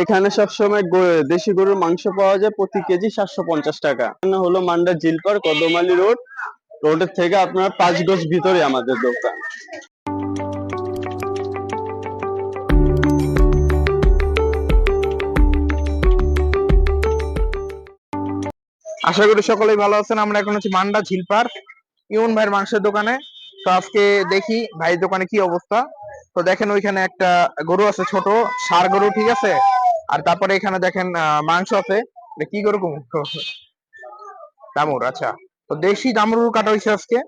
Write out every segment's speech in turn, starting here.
এখানে সবসময় দেশি গরুর মাংস পাওয়া যায় প্রতি কেজি সাতশো পঞ্চাশ টাকা। এখানে হলো মান্ডা জিলপার কদমালি রোড। রোডের থেকে আপনার পাঁচ গজ ভিতরে আমাদের দোকান। আশা করি সকলেই ভালো আছেন। আমরা এখন হচ্ছে মান্ডা ঝিলপার ইউন ভাইয়ের মাংসের দোকানে। তো আজকে দেখি ভাইয়ের দোকানে কি অবস্থা। তো দেখেন ওইখানে একটা গরু আছে ছোট সার গরু, ঠিক আছে? আর তারপরে এখানে দেখেন আহ, মাংস আছে। কি গরু দামুর আচ্ছা। তো দেশি দামুর কাটা হয়েছে আজকে।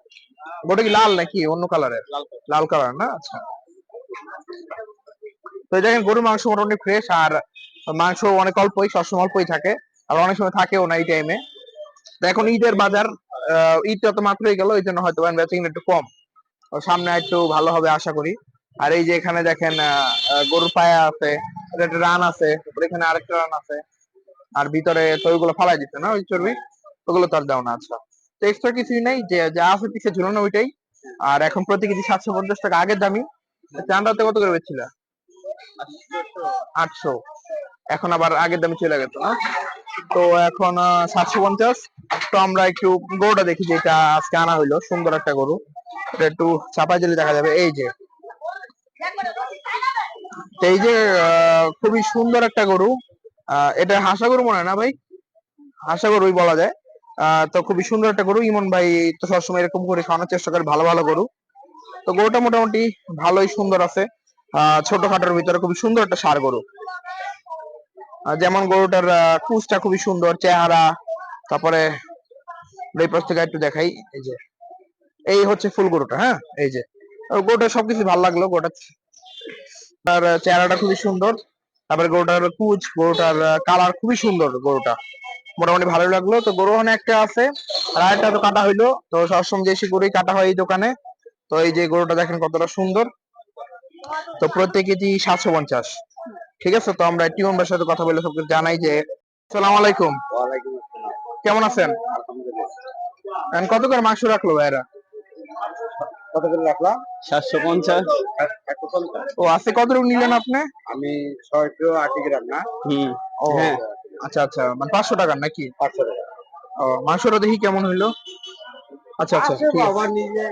গোটা কি লাল নাকি? অন্য কালারের লাল কালার না? আচ্ছা। তো দেখেন গরুর মাংস মোটামুটি ফ্রেশ আর মাংস অনেক অল্পই সবসময় অল্পই থাকে। আর অনেক সময় থাকেও না এই টাইমে তো এখন ঈদের বাজার আহ, ঈদটা তো মাত্রই গেল এই জন্য হয়তো বেচিং একটু কম। সামনে একটু ভালো হবে আশা করি। আর এই যে এখানে দেখেন গরুর পায়া আছে। একটা রান আছে এখানে আরেকটা রান আছে। আর ভিতরে তো ওইগুলো ফালাই দিচ্ছে না ওই চর্বি ওগুলো তার দাও না আচ্ছা। তো এক্সট্রা কিছুই নেই, যে যা আছে পিছিয়ে ঝুলানো ওইটাই। আর এখন প্রতি কেজি সাতশো পঞ্চাশ টাকা আগের দামি। চান্দাতে কত করে বেচছিল? আটশো। এখন আবার আগের দামে চলে গেছে না? তো এখন সাতশো পঞ্চাশ। তো আমরা একটু গরুটা দেখি যেটা আজকে আনা হইল, সুন্দর একটা গরু। এটা একটু চাপা জলে দেখা যাবে। এই যে। তো এই যে খুবই সুন্দর একটা গরু। এটা হাসা গরু মনে হয় না ভাই? হাসা গরুই বলা যায়। তো খুবই সুন্দর একটা গরু। ইমন ভাই তো সবসময় এরকম করে খাওয়ানোর চেষ্টা করে। ভালো ভালো গরু। তো গরুটা মোটামুটি ভালোই সুন্দর আছে। ছোটখাটোর ভিতরে খুবই সুন্দর একটা সার গরু। যেমন গরুটার কুচটা খুবই সুন্দর, চেহারা। তারপরে থেকে একটু দেখাই। এই যে, এই হচ্ছে ফুল গরুটা হ্যাঁ? এই যে গরুটা সবকিছু ভালো লাগল। গরুটা তার চেহারাটা খুবই সুন্দর। তারপরে গরুটার কুচ গরুটার কালার খুবই সুন্দর গরুটা। মোটামুটি ভালো লাগল। তো গরু ওখানে একটা আছে আর আরেকটা তো কাটা হইল। তো সবসময় যে দেশি গরুই কাটা হয় এই দোকানে তো এই যে গরুটা দেখেন কতটা সুন্দর। তো প্রত্যেক কেজি সাতশো পঞ্চাশ। ঠিক আছে? তো আমরা ভাইয়ের সাথে কথা বলে সবকে জানাই যে সালাম আলাইকুম। কেমন আছেন? কত করে মাংস রাখল ভাইরা কত করে রাখলাম? সাতশো পঞ্চাশ। ও আজকে কত নিলেন আপনি? আমি ছয়শো আশি গ্রাম না? হম ও হ্যাঁ। আচ্ছা আচ্ছা। মানে পাঁচশো টাকার নাকি? পাঁচশো টাকা। ও মাংসটা দেখি কেমন হইল? আচ্ছা আচ্ছা ঠিক আছে।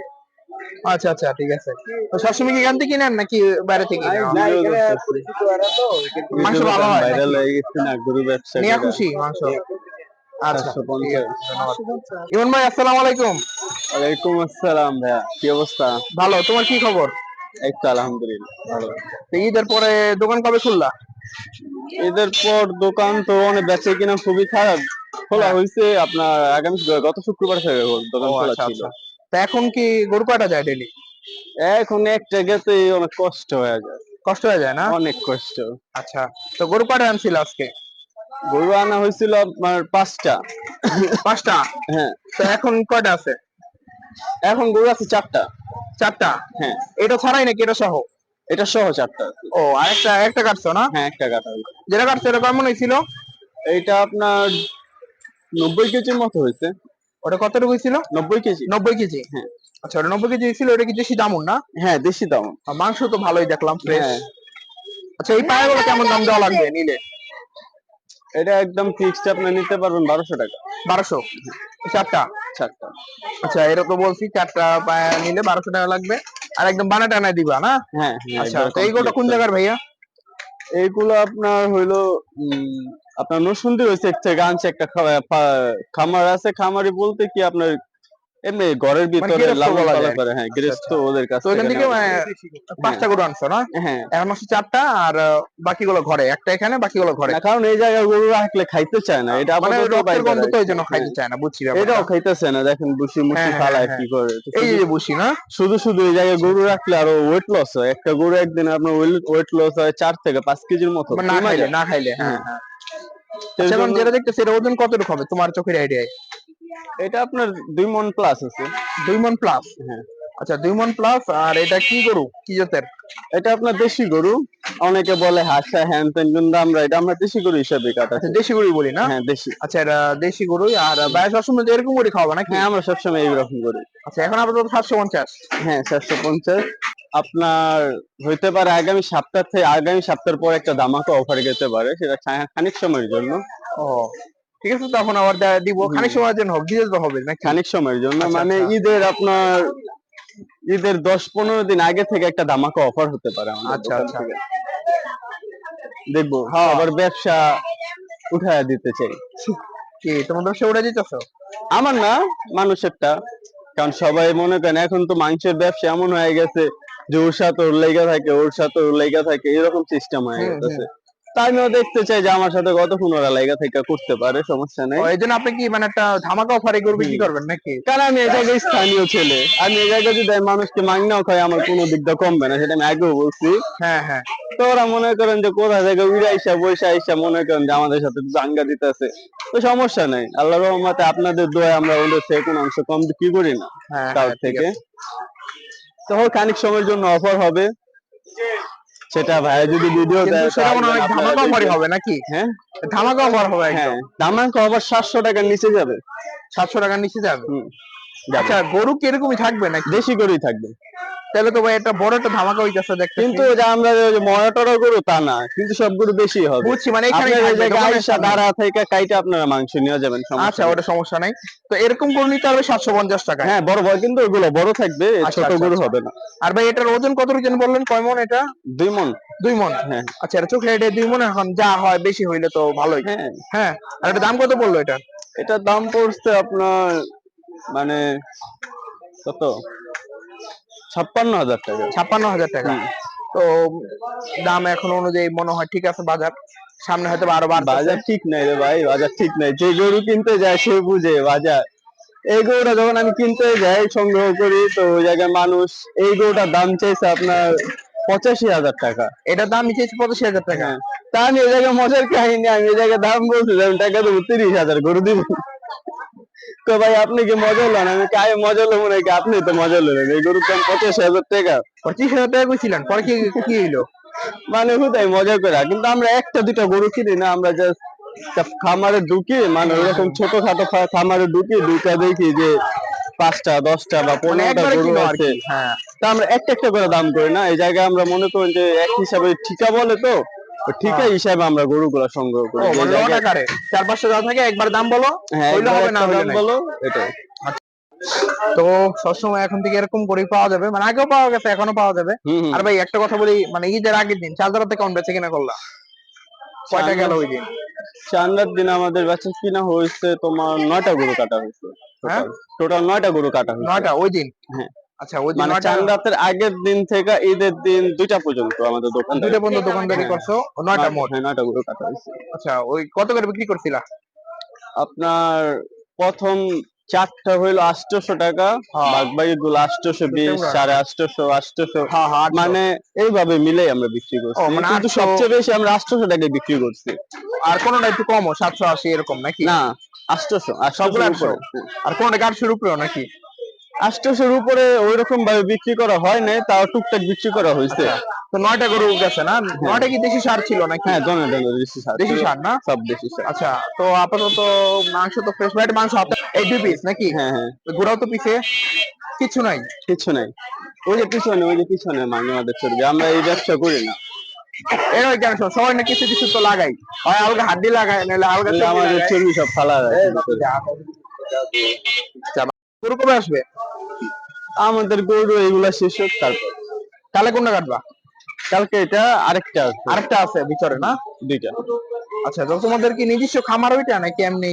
আচ্ছা আচ্ছা ঠিক আছে। তো সবসময় কি এখান থেকে নেন নাকি বাইরে থেকে? মাংস ভালো হয় ভাইরাল হয়ে গেছে না গরু ব্যবসা নিয়ে খুশি মাংস। আচ্ছা। ইমন ভাই আসসালামু আলাইকুম। ওয়ালাইকুম আসসালাম ভাইয়া কি অবস্থা? ভালো তোমার কি খবর? এই তো আলহামদুলিল্লাহ ভালো। তো ঈদের পরে দোকান কবে খুললা? এদের পর দোকান তো অনেক বেচে কিনা খুবই খারাপ। খোলা হ্যাঁ। হয়েছে আপনার আগামী গত শুক্রবার থেকে দোকান খোলা আচ্ছা, ছিল। আচ্ছা। তা এখন কি গরু কাটা যায় ডেলি এখন একটা গেতে অনেক কষ্ট হয়ে যায়। কষ্ট হয়ে যায় না? অনেক কষ্ট। আচ্ছা তো গরু কাটা আনছিল আজকে? গরু আনা হয়েছিল আপনার পাঁচটা। পাঁচটা? হ্যাঁ। তো এখন কয়টা আছে? এখন গরু আছে চারটা। চারটা? হ্যাঁ। এটা ছাড়াই নাকি এটা সহ? এটা সহ চারটা ও আরেকটা একটা কাটছো না? হ্যাঁ একটা কাটা যেটা কাটছো এটা কেমন হয়েছিল? এইটা আপনার নব্বই কেজির মতো হয়েছে। ওটা কতটুকু হয়েছিল? নব্বই কেজি। নব্বই কেজি? হ্যাঁ। আচ্ছা ওটা নব্বই কেজি ছিল ওটা কি দেশি দামুন না? হ্যাঁ দেশি দাম আর মাংস তো ভালোই দেখলাম ফ্রেশ হ্যাঁ। আচ্ছা এই পায়াগুলো কেমন দাম দেওয়া লাগবে নিলে? এটা একদম ফিক্সড আপনি নিতে পারবেন বারোশো টাকা। বারোশো? চারটা? চারটা আচ্ছা। এটা তো বলছি চারটা পায়া নিলে বারোশো টাকা লাগবে। আর একদম বানা টানায় দিবা না? হ্যাঁ হ্যাঁ, আচ্ছা তো কোন জায়গার ভাইয়া? এইগুলো আপনার হইল উম, আপনার নসুন্দি হয়েছে একটা গান একটা খামার আছে খামারি বলতে কি আপনার এমনি ঘরের ভিতরে গৃহস্থ লালন পালন যায়। করে হ্যাঁ গৃহস্থ ওদের কাছ তো ওইখান থেকে। মানে পাঁচটা গরু আনছো না হ্যাঁ এখন হচ্ছে চারটা আর বাকিগুলো ঘরে একটা এখানে বাকিগুলো ঘরে কারণ এই জায়গায় গরু রাখলে খাইতে চায় না এটা মানে রক্তের গন্ধ তো এই জন্য রাখছে। খাইতে চায় না বুঝছি। এটাও খাইতেছে না দেখেন বুসি মুসি হ্যাঁ, হ্যাঁ, ফালায় হ্যাঁ। কি করে এই যে বুঝি না শুধু শুধু এই জায়গায় গরু রাখলে আরও ওয়েট লস হয় একটা গরু একদিন আপনার ওয়েট লস হয় চার থেকে পাঁচ কেজির মতো মানে না খাইলে না খাইলে হ্যাঁ হ্যাঁ। হ্যাঁ আচ্ছা, এখন যেটা দেখতেছি এটা ওজন কতটুকু হবে তোমার চোখের আইডিয়ায় এটা আপনার দুই মন প্লাস আছে। দুই মন প্লাস হ্যাঁ। আচ্ছা দুই মন প্লাস আর এটা কি গরু? কি জাতের? এটা আপনার দেশি গরু। অনেকে বলে হাসা হ্যান ত্যান কিন্তু আমরা এটা আমরা দেশি গরু হিসাবে আচ্ছা কাটাচ্ছি দেশি গরুই বলি না? হ্যাঁ দেশি। আচ্ছা এটা দেশি গরুই আর বাইরে সবসময় এরকম করে খাওয়াবে নাকি? হ্যাঁ আমরা সবসময় এইরকম করি। আচ্ছা এখন আপাতত সাতশো পঞ্চাশ। হ্যাঁ সাতশো পঞ্চাশ। আপনার হইতে পারে আগামী সপ্তাহ থেকে আগামী সপ্তাহের পর একটা দামাকা অফার যেতে পারে সেটা খানিক সময়ের জন্য। ও। ঠিক আছে তখন আবার দিব। খানিক সময়ের জন্য হোক তো হবে নাকি? খানিক সময়ের জন্য। আচ্ছা, মানে আচ্ছা। ঈদের আপনার ঈদের দশ পনেরো দিন আগে থেকে একটা দামাকা অফার হতে পারে আচ্ছা, আচ্ছা। দেখব হ্যাঁ। আবার ব্যবসা উঠায় দিতে চাই। কি তোমার ব্যবসা উড়ে দিতেছো? আমার না মানুষেরটা। কারণ সবাই মনে করেন এখন তো মাংসের ব্যবসা এমন হয়ে গেছে যে ওর সাথে ওর লেগা থাকে ওর সাথে ওর লেগা থাকে এরকম সিস্টেম হয়ে গেছে। আমিও দেখতে চাই যে আমার সাথে কতক্ষণ ওরা লেগা থেকে করতে পারে সমস্যা নেই। ও, এই জন্য আপনি কি মানে একটা ধামাকা অফার বিক্রি হুম। করবেন নাকি? কারণ আমি এই জায়গায় স্থানীয় ছেলে। আমি এই জায়গায় যদি মানুষকে মাংনাও খাই আমার কোনো দিকটা কমবে না সেটা আমি আগেও বলছি। হ্যাঁ হ্যাঁ। তো ওরা মনে করেন যে কোথা থেকে উড়ে আইসা বৈশা আইসা মনে করেন যে আমাদের সাথে দাঙ্গা দিতেছে। তো সমস্যা নাই। আল্লাহ রহমতে আপনাদের দোয়ায় আমরা ওদের থেকে কোনো অংশ কম বিক্রি করি না হ্যাঁ তার হ্যাঁ, থেকে। আছে। তো খানিক সময়ের জন্য অফার হবে। সেটা ভাই যদি ভিডিও দেয় সেটা মনে হয় ধামাকা অফারই হবে নাকি? হ্যাঁ? ধামাকা অফার হবে হ্যাঁ একদম ধামাকা আবার সাতশো টাকার নিচে যাবে। সাতশো টাকার নিচে যাবে? হুম, যাবে। আচ্ছা গরু কি এরকমই থাকবে নাকি? দেশি গরুই থাকবে। তাহলে তো ভাই একটা বড় একটা ধামাকা হইতেছে দেখতে কিন্তু যে আমরা যে মরাটরা গরু তা না। কিন্তু সব গরু বেশি হবে। বুঝছি মানে এখানে আইসা দাঁড়া থেকে কাইটা আপনারা মাংস নিয়ে যাবেন সমস্যা আচ্ছা ওটা সমস্যা নাই। তো এরকম গরু নিতে হবে সাতশো পঞ্চাশ টাকা হ্যাঁ বড় বড় কিন্তু ওগুলো বড় থাকবে আচ্ছা, ছোট আচ্ছা, গরু আচ্ছা। হবে না। আর ভাই এটার ওজন কত ওজন বললেন? কয় মন এটা? দুই মন। দুই মন? হ্যাঁ। আচ্ছা এটা চোখে এটা দুই মন এখন যা হয় বেশি হইলে তো ভালোই। হ্যাঁ। হ্যাঁ আর এটা দাম কত বলল এটা? এটার দাম পড়ছে আপনার মানে কত? ছাপ্পান্ন হাজার টাকা। ছাপ্পান্ন হাজার টাকা। তো দাম এখন অনুযায়ী মনে হয় ঠিক আছে বাজার। সামনে হয়তো আরও বাজার ঠিক নাই রে ভাই বাজার ঠিক নাই। যে গরু কিনতে যায় সে বুঝে বাজার। এই গরুটা যখন আমি কিনতে যাই সংগ্রহ করি তো ওই জায়গায় মানুষ এই গরুটার দাম চাইছে আপনার পঁচাশি হাজার টাকা। এটার দাম নিচে পঁচাশি হাজার টাকা। হ্যাঁ। তা আমি এই জায়গায় মজার কাহিনী আমি এই জায়গায় দাম বলছি আমি টাকা দেবো তিরিশ হাজার গরু দিব। তো ভাই আপনি কি মজা আমি কাই মজা হলো মনে হয় কি আপনি তো মজা এই গরুর দাম পঁচাশি হাজার টাকা। পঁচিশ হাজার টাকা কইছিলেন পরে কি কি হইল? মানে হুদাই মজা করে কিন্তু আমরা একটা দুটা গরু কিনি না আমরা জাস্ট খামারে ঢুকি মানে ওরকম ছোটখাটো খামারে ঢুকি দুইটা দেখি যে পাঁচটা দশটা বা মানে পনেরোটা গরু আছে। হ্যাঁ। তা আমরা একটা একটা করে দাম করি না। এই জায়গায় আমরা মনে করি যে এক হিসাবে ঠিকা বলে তো ওই ঠিকা হ্যাঁ। হিসাবে আমরা গরুগুলা সংগ্রহ করি। মানে চার পাঁচটা যা থাকে একবার দাম বলো হ্যাঁ হইলে হবে না দাম বলো এটাই। তো সবসময় এখন থেকে এরকম করেই পাওয়া যাবে। মানে আগেও পাওয়া গেছে এখনও পাওয়া যাবে। আর ভাই একটা কথা বলি মানে ঈদের আগের দিন চাঁদরাতে কেমন বেঁচে কিনা করলা? কয়টা গেল ওই দিন? চান্দার দিন আমাদের বেচা কিনা হয়েছে তোমার নয়টা গরু কাটা হয়েছে হ্যাঁ? টোটাল নয়টা গরু কাটা হয়েছে। নয়টা ওই দিন? হ্যাঁ। আচ্ছা ওই মানে আগের দিন থেকে ঈদের দিন দুইটা পর্যন্ত আমাদের দোকান দুইটা পর্যন্ত দোকানদারি। করছ? নয়টা মোট? হ্যাঁ নয়টা গরু কাটা হয়েছে। আচ্ছা ওই কত করে বিক্রি করছিলা? আপনার প্রথম চারটা হইল আটশোশো টাকা হ্যাঁ। গুলো আটশোশো বিশ সাড়ে আটশোশো আটশোশো। হ্যাঁ মানে এইভাবে মিলে আমরা বিক্রি করছি। মানে কিন্তু সবচেয়ে বেশি আমরা আটশোশো টাকায় বিক্রি করছি। আর কোনটা একটু কমও সাতশো আশি এরকম নাকি? না আটশোশো সবগুলো 800? উপরে আর কোনটা গাড়ির উপরেও নাকি? আটশোশোর উপরে ওই রকম ভাবে বিক্রি করা হয় নাই তাও টুকটাক বিক্রি করা হয়েছে। তো নয়টা গরু গেছে না? নয়টা কি দেশি সার ছিল নাকি? হ্যাঁ জনে জনে দেশি সার দেশি সার না? সব দেশি সার। আচ্ছা তো আপাতত মাংস তো ফ্রেশ বাইট মাংস এই দুই পিস নাকি? হ্যাঁ হ্যাঁ। ঘোরাও তো পিসে কিছু নাই? কিছু নাই। ওই যে পিছনে ওই যে পিছনে মাঝে আমাদের চলবে আমরা এই ব্যবসা করি না। এর ওই কেন সবাই না কিছু কিছু তো লাগাই। হয় হালকা হাড্ডি লাগায় নাহলে হালকা আমাদের। চর্বি সব ফালা। গরু কবে আসবে? আমাদের গরু এগুলা শেষ হোক তারপর। কালে কোনটা কাটবা? কালকে এটা আরেকটা আছে। আরেকটা আছে ভিতরে না? দুইটা। আচ্ছা তো তোমাদের কি নিজস্ব খামার ওইটা নাকি এমনি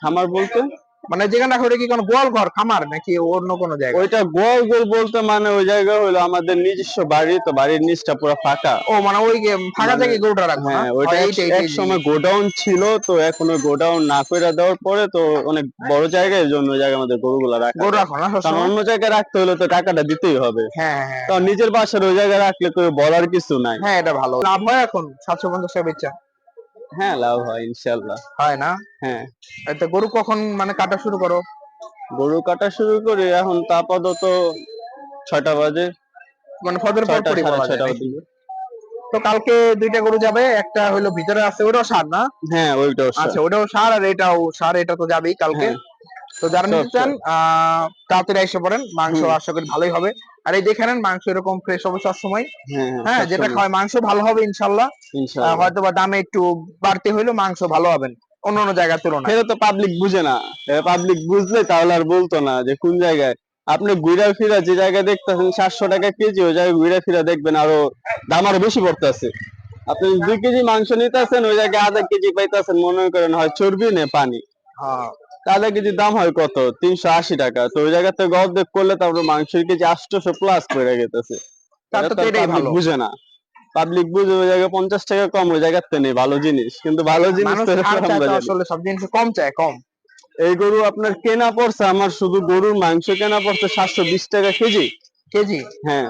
খামার বলতে? মানে যেখানে রাখো ওটা কি কোনো গোয়াল ঘর খামার নাকি অন্য কোনো জায়গা? ওইটা গোল গোল বলতে মানে ওই জায়গা হলো আমাদের নিজস্ব বাড়ি তো বাড়ির নিচটা পুরো ফাঁকা। ও মানে ওই ফাঁকা মানে- জায়গায় গরুটা রাখব হ্যাঁ ওইটা এক- সময় গোডাউন ছিল তো এখন ওই গোডাউন না করে দেওয়ার পরে তো অনেক বড় জায়গায় এই জন্য ওই জায়গায় আমাদের গরুগুলা রাখা গরু রাখো না কারণ অন্য জায়গায় রাখতে হলে তো টাকাটা দিতেই হবে। হ্যাঁ হ্যাঁ কারণ নিজের বাসার ওই জায়গায় রাখলে কেউ বলার কিছু নাই। হ্যাঁ এটা ভালো। লাভ হয় এখন সাতশো পঞ্চাশ টাকা বেচা। হ্যাঁ লাভ হয় ইনশাল্লাহ হয় না? হ্যাঁ। তো গরু কখন মানে কাটা শুরু করো? গরু কাটা শুরু করি এখন তা আপাতত ছয়টা বাজে। মানে ফজর পর পরই বলা যায় তো কালকে দুইটা গরু যাবে একটা হলো ভিতরে আছে ওটাও সার না? হ্যাঁ ওইটাও সার। আচ্ছা ওটাও সার আর এটাও সার এটা তো যাবেই কালকে। হ্যাঁ। তো যারা নিতে চান তাড়াতাড়ি এসে পড়েন মাংস। আশা করি ভালোই হবে। আর এই দেখে নেন মাংস এরকম ফ্রেশ হবে সবসময়। হ্যাঁ হ্যাঁ যেটা খাওয়ায় মাংস ভালো হবে ইনশাল্লাহ হয়তো বা দামে একটু বাড়তে হইলেও মাংস ভালো হবেন অন্য অন্য জায়গার তুলনায়। সেটা তো পাবলিক বুঝে না। পাবলিক বুঝলে তাহলে আর বলতো না যে কোন জায়গায়। আপনি ঘুরা ফিরা যে জায়গায় দেখতেছেন সাতশো টাকা কেজি ওই জায়গায় ঘুরা ফিরা দেখবেন আরও দাম আরও বেশি পড়তেছে। আপনি দুই কেজি মাংস নিতেছেন ওই জায়গায় আধা কেজি পাইতেছেন মনে করেন হয় চর্বি নে পানি। হ্যাঁ। তা কেজি দাম হয় কত? তিনশো আশি টাকা। তো ওই জায়গাতে গর্ধেক করলে তারপরে মাংসের কেজি আটশোশো প্লাস পড়ে গেতেছে বুঝে না। পাবলিক বুঝে ওই জায়গায় পঞ্চাশ টাকা কম ওই জায়গাতে নেই ভালো জিনিস। কিন্তু ভালো। আসলে সব জিনিস কম চায় কম। এই গরু আপনার কেনা পড়ছে আমার শুধু গরুর মাংস কেনা পড়ছে সাতশো বিশ টাকা কেজি। কেজি? হ্যাঁ।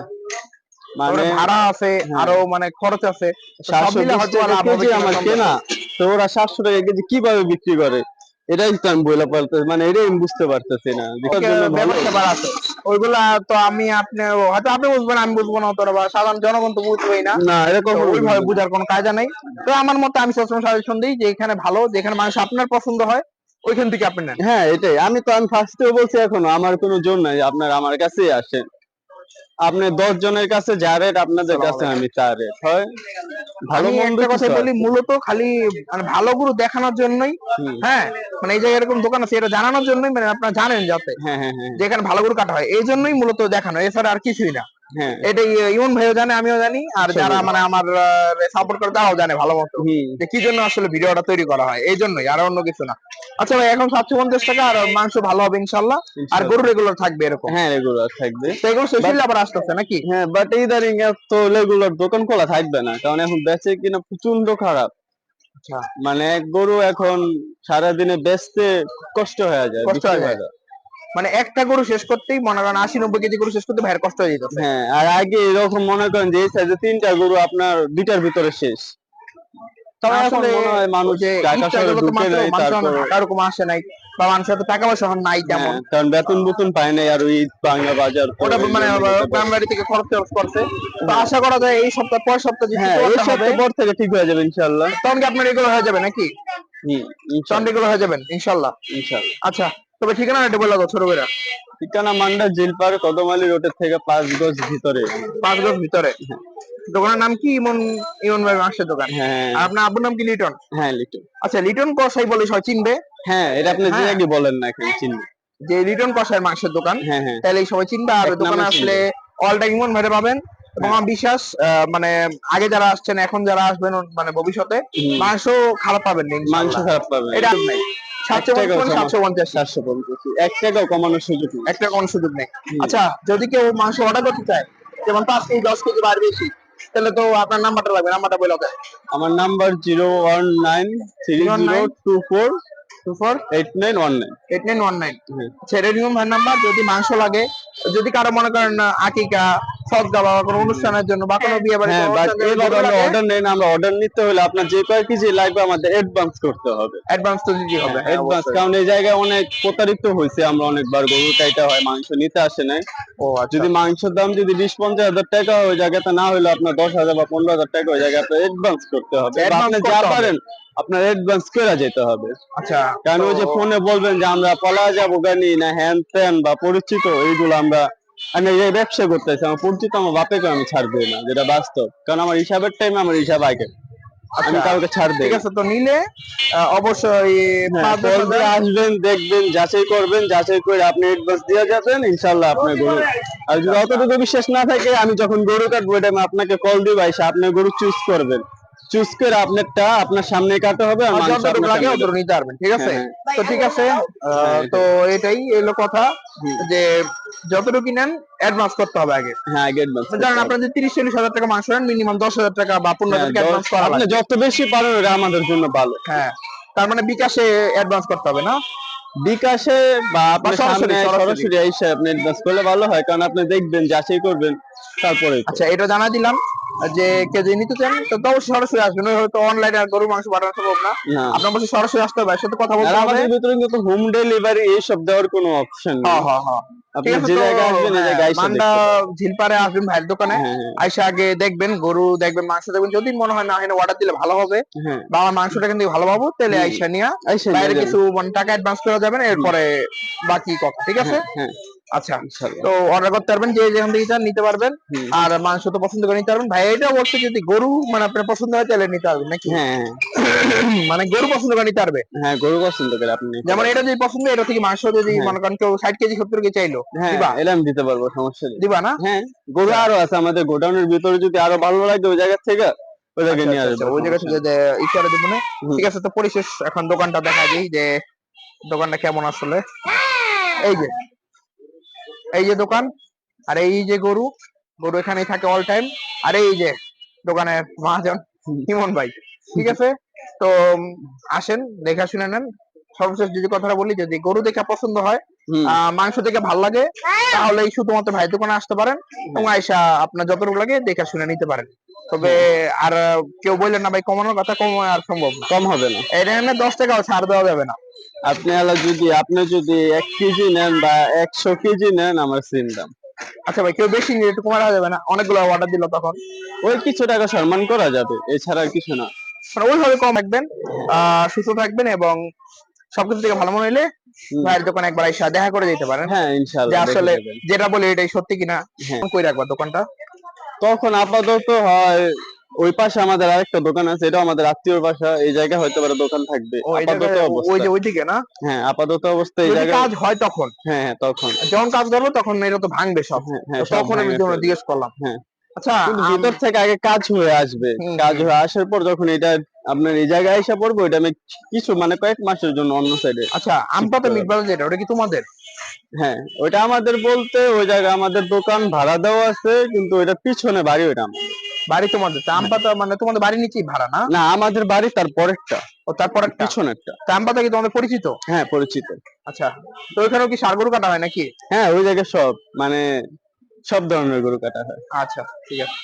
মানে মানে ভাড়া আছে হ্যাঁ। আরও মানে খরচ আছে। সাতশো বিশ টাকা কেজি আমার কেনা। তো ওরা সাতশো টাকা কেজি কীভাবে বিক্রি করে? এটাই তো আমি বলে পারতেছি মানে এটাই আমি বুঝতে পারতেছি না। আছে। ওইগুলা তো আমি আপনি হয়তো আপনি বুঝবেন আমি বুঝব না অতটা বা সাধারণ জনগণ তো বুঝবেই না। না এরকম ওইভাবে বুঝার কোনো কায়দা নাই। তো আমার মতে আমি সবসময় সাজেশন দিই যে এখানে ভালো যেখানে মানুষ আপনার পছন্দ হয় ওইখান থেকে আপনি নেন। হ্যাঁ এটাই। আমি তো আমি ফার্স্টেও বলছি এখনও আমার কোনো জোর নাই আপনার আমার কাছেই আসেন আপনি দশ জনের কাছে যা রেট আপনাদের কাছে আমি তা রেট হয়? ভালো মন্দ একটা কথা বলি। মূলত খালি মানে ভালো গুরু দেখানোর জন্যই হ্যাঁ? মানে এই জায়গায় এরকম দোকান আছে এটা জানানোর জন্যই মানে আপনারা জানেন যাতে হ্যাঁ হ্যাঁ হ্যাঁ। যেখানে ভালো গুরু কাটা হয় এই জন্যই মূলত দেখানো এছাড়া আর কিছুই না। হ্যাঁ। এটাই ইমন ভাইও জানে আমিও জানি। আর যারা মানে আমার সাপোর্ট করে তারাও জানে ভালো মতো যে কি জন্য আসলে ভিডিওটা তৈরি করা হয়। এই জন্যই আর অন্য কিছু না। আচ্ছা ভাই এখন সাতশো পঞ্চাশ টাকা আর মাংস ভালো হবে ইনশাল্লাহ। আর গরু রেগুলার থাকবে এরকম। হ্যাঁ রেগুলার থাকবে। শেষ হলে আবার আসতেছে নাকি? হ্যাঁ বাট ইদারিং তো রেগুলার দোকান খোলা থাকবে না। কারণ এখন বেচে কিনা প্রচণ্ড খারাপ। আচ্ছা। মানে এক গরু এখন সারাদিনে বেচতে কষ্ট হয়ে যায় কষ্ট হয়ে যায়। মানে একটা গরু শেষ করতেই মনে করেন আশি নব্বই কেজি গরু শেষ করতে ভাইয়ের কষ্ট হয়ে যেতেছে হ্যাঁ আর আগে এরকম মনে করেন যে এই সাইজে তিনটা গরু আপনার দুইটার ভিতরে শেষ। তবে এখন মনে হয় মানুষ যে শহরে ঢুকে নাই মানুষ এখন তারপর ঢাকা ওরকম আসে নাই বা মানুষের তো টাকা পয়সা এখন নাই তেমন। হ্যাঁ, কারণ বেতন বুতন পায় নাই আর ঈদ বাংলা বাজার ওটা মানে গ্রাম বাড়ি থেকে খরচ টরচ করছে। তো আশা করা যায় এই সপ্তাহ পর সপ্তাহ হ্যাঁ এই সপ্তাহ পর থেকে ঠিক হয়ে যাবে ইনশাআল্লাহ। তখন কি আপনার এগুলো হয়ে যাবে নাকি? ইনশাআল্লাহ। এগুলো হয়ে যাবেন ইনশাআল্লাহ। আচ্ছা। তবে ঠিকানা এটা বলে দাও ছোট বেড়া ঠিকানা মান্ডা জিলপার কদমালি রোডের থেকে পাঁচ গজ ভিতরে। পাঁচ গজ ভিতরে। দোকানের নাম কি? ইমন ইমন ভাই মাংসের দোকান। হ্যাঁ আর আপনার আব্বুর নাম কি? লিটন? হ্যাঁ লিটন। আচ্ছা লিটন কষাই বলে সবাই চিনবে। হ্যাঁ এটা আপনি যে হ্যাঁ। আগে বলেন না এখন চিনি যে লিটন কষাইয়ের মাংসের দোকান হ্যাঁ হ্যাঁ। তাহলে সবাই চিনবে। আর দোকানে আসলে অল টাইম ইমন ভাইরে পাবেন। এবং আমার বিশ্বাস মানে আগে যারা আসছেন এখন যারা আসবেন মানে ভবিষ্যতে। মাংস খারাপ পাবেন মাংস খারাপ পাবেন। এটা নাই। সাতশো পঞ্চাশ সাতশো পঞ্চাশ। এক টাকাও কমানোর সুযোগ নেই। কোনো সুযোগ নেই। আচ্ছা যদি কেউ মাংস অর্ডার করতে চায় যেমন পাঁচ কেজি দশ কেজি বার বেশি তাহলে তো আপনার নাম্বারটা লাগবে নাম্বারটা বলে আমার number zero one nine three zero two four two four eight nine one nine eight nine one nine ছেড়ে নিয়ম ভাই নাম্বার যদি মাংস লাগে যদি কারও মনে করেন আকিকা সদগা বা কোনো অনুষ্ঠানের জন্য বা কোনো বিয়ে বাড়ি হ্যাঁ এবার আমরা অর্ডার নেই না আমরা অর্ডার নিতে হলে আপনার যে কয় কেজি লাগবে আমাদের অ্যাডভান্স করতে হবে। অ্যাডভান্স তো দিতে হবে। হ্যাঁ, অ্যাডভান্স কারণ এই জায়গায় অনেক প্রতারিত হয়েছে আমরা অনেকবার গরু কাইটা হয় মাংস নিতে আসে নাই। ও আচ্ছা। যদি মাংসের দাম যদি বিশ পঞ্চাশ হাজার টাকা হয়, জায়গাতে না হলে আপনার দশ হাজার বা পনেরো হাজার টাকা ওই জায়গায় আপনার অ্যাডভান্স করতে হবে। আপনি যা পারেন আপনার অ্যাডভান্স করে যেতে হবে। আচ্ছা কারণ ওই যে ফোনে বলবেন যে আমরা পলা যাব গানি না হ্যান ত্যান বা পরিচিত এইগুলো আমরা আমি এই ব্যবসা করতেছি আমার পরিচিত আমার বাপেকে আমি ছাড় দিই না যেটা বাস্তব। কারণ আমার হিসাবের টাইম আমার হিসাব আগে আমি আচ্ছা, কাউকে ছাড় দিই ঠিক আছে তো নিলে অবশ্যই হ্যাঁ, আসবেন দেখবেন যাচাই করবেন যাচাই করে আপনি অ্যাডভান্স দিয়ে যাবেন ইনশাল্লাহ আপনার গরু আর যদি অতটুকু বিশ্বাস না থাকে আমি যখন গরু কাটবো এটা আমি আপনাকে কল দিব এসে আপনি গরু চুজ করবেন। চুজ করে আপনারটা আপনার সামনে কাটা হবে আর যতটুকু লাগে সামনে অতটুকু নিতে পারবেন ঠিক আছে? হ্যাঁ, তো ঠিক আছে আহ, হ্যাঁ, তো এটাই এলো কথা যে যতটুকু নেন অ্যাডভান্স করতে হবে আগে। হ্যাঁ আগে অ্যাডভান্স জানেন আপনার যদি তিরিশ চল্লিশ হাজার টাকা মাংস নেন মিনিমাম দশ হাজার টাকা বা পনেরো হাজার টাকা অ্যাডভান্স করা হ্যাঁ, আপনি যত বেশি পারেন ওটা আমাদের জন্য ভালো। হ্যাঁ তার মানে বিকাশে অ্যাডভান্স করতে হবে না? বিকাশে বা আপনার সরাসরি, সামনে সরাসরি। সরাসরি এসে আপনি অ্যাডভান্স করলে ভালো হয় কারণ আপনি দেখবেন যাচাই করবেন তারপরে আচ্ছা এটা জানা দিলাম। যে কে যে নিতে চান তো অবশ্যই সরাসরি আসবেন ওই হয়তো অনলাইনে আর গরুর মাংস পাঠানো সম্ভব না। আপনার অবশ্যই সরাসরি আসতে হবে সাথে কথা বলতে হবে। আমাদের ভিতরে কিন্তু হোম ডেলিভারি এইসব দেওয়ার কোনো অপশন নেই। হ্যাঁ হ্যাঁ হ্যাঁ। আপনি যে জায়গায় আসবেন এই জায়গায় মান্ডা দেখতে আসবেন ভাইয়ের দোকানে। হ্যাঁ হ্যাঁ, আইসা আগে দেখবেন গরু দেখবেন মাংস দেখবেন। যদি মনে হয় না এখানে অর্ডার দিলে ভালো হবে। বা আমার মাংসটা কিন্তু ভালো পাবো তাহলে। আইসা নিয়ে। বাইরে কিছু মানে টাকা অ্যাডভান্স করে যাবেন এরপরে বাকি কথা ঠিক আছে? হ্যাঁ। আচ্ছা। তো অর্ডার করতে পারবেন যে যেখান থেকে চান নিতে পারবেন। আর মাংস তো পছন্দ করে নিতে পারবেন। ভাই এটা বলছে যদি গরু মানে আপনার পছন্দ হয় তাহলে নিতে পারবেন নাকি? হ্যাঁ মানে গরু পছন্দ করে নিতে পারবে। হ্যাঁ গরু পছন্দ করে আপনি যেমন এটা যদি পছন্দ এটা থেকে মাংস যদি হ্যাঁ। মনে করেন কেউ ষাট কেজি সত্তর কেজি চাইলো হ্যাঁ দিবা? এটা আমি দিতে পারব সমস্যা নেই। দিবা না? হ্যাঁ গরু আরও আছে আমাদের গোডাউনের ভিতরে যদি আরও ভালো লাগে ওই জায়গা থেকে ওই জায়গায় আচ্ছা, নিয়ে আচ্ছা, আসব আচ্ছা, ওই জায়গা থেকে ই করে দেবো না। ঠিক আছে তো পরিশেষ এখন দোকানটা দেখা দিই যে দোকানটা কেমন আসলে। এই যে এই যে দোকান আর এই যে গরু গরু এখানেই থাকে অল টাইম আর এই যে দোকানের মহাজন হিমন ভাই ঠিক আছে? তো আসেন দেখা শুনে নেন। সর্বশেষ যদি কথাটা বলি যদি গরু দেখে পছন্দ হয় আহ, মাংস দেখে ভালো লাগে তাহলে এই শুধুমাত্র ভাই দোকানে আসতে পারেন এবং আইসা আপনার যতটুকু লাগে দেখা শুনে নিতে পারেন। তবে আর কেউ বললেন না ভাই কমানোর কথা কম আর সম্ভব কম হবে না। এটা এখানে দশ টাকাও ছাড় দেওয়া যাবে না। আপনি যদি আপনি যদি এক কেজি নেন বা একশো কেজি নেন আমার সেম দাম। আচ্ছা ভাই কেউ বেশি নিলে একটু কমানো যাবে না? অনেকগুলো অর্ডার দিল তখন। ওই কিছু টাকা সম্মান করা যাবে এছাড়া আর কিছু না। মানে ওইভাবে কম রাখবেন সুস্থ থাকবেন এবং সবকিছু থেকে ভালো মনে হলে। ভাইয়ের দোকানে একবার এসে দেখা করে যেতে পারেন। হ্যাঁ ইনশাআল্লাহ আসলে যেটা বলি এটাই সত্যি কিনা? হ্যাঁ। কই রাখবা দোকানটা? তখন আপাতত হয় ওই পাশে আমাদের আরেকটা দোকান আছে এটা আমাদের আত্মীয়র বাসা এই জায়গায় হয়তো পারে দোকান থাকবে। আপাতত ওই যে ওইদিকে না? হ্যাঁ আপাতত অবস্থা এই জায়গায় কাজ হয় তখন? হ্যাঁ হ্যাঁ তখন। যখন কাজ করব তখন এটা তো ভাঙবে সব। হ্যাঁ হ্যাঁ তখন আমি ফেলবে। জিজ্ঞেস করলাম। হ্যাঁ। আচ্ছা ভিতর থেকে আগে কাজ হয়ে আসবে। কাজ হয়ে আসার পর যখন এটা আপনার এই জায়গায় এসে পড়ব এটা আমি কিছু মানে কয়েক মাসের জন্য অন্য সাইডে আচ্ছা আমপাতা করে। মিট যেটা ওটা কি তোমাদের? হ্যাঁ ওইটা আমাদের বলতে ওই জায়গায় আমাদের দোকান ভাড়া দেওয়া আছে কিন্তু ওইটা পিছনে বাড়ি ওইটা বাড়ি তোমাদের তা আমপাতা মানে তোমাদের বাড়ি নিচেই ভাড়া না? না আমাদের বাড়ি তার পরেরটা ও তারপর একটা পিছনেরটা। তা আমপাতা কি তোমাদের পরিচিত? হ্যাঁ পরিচিত। আচ্ছা তো ওইখানেও কি সার গরু কাটা হয় নাকি? হ্যাঁ ওই জায়গায় সব মানে সব ধরনের গরু কাটা হয়। আচ্ছা ঠিক আছে।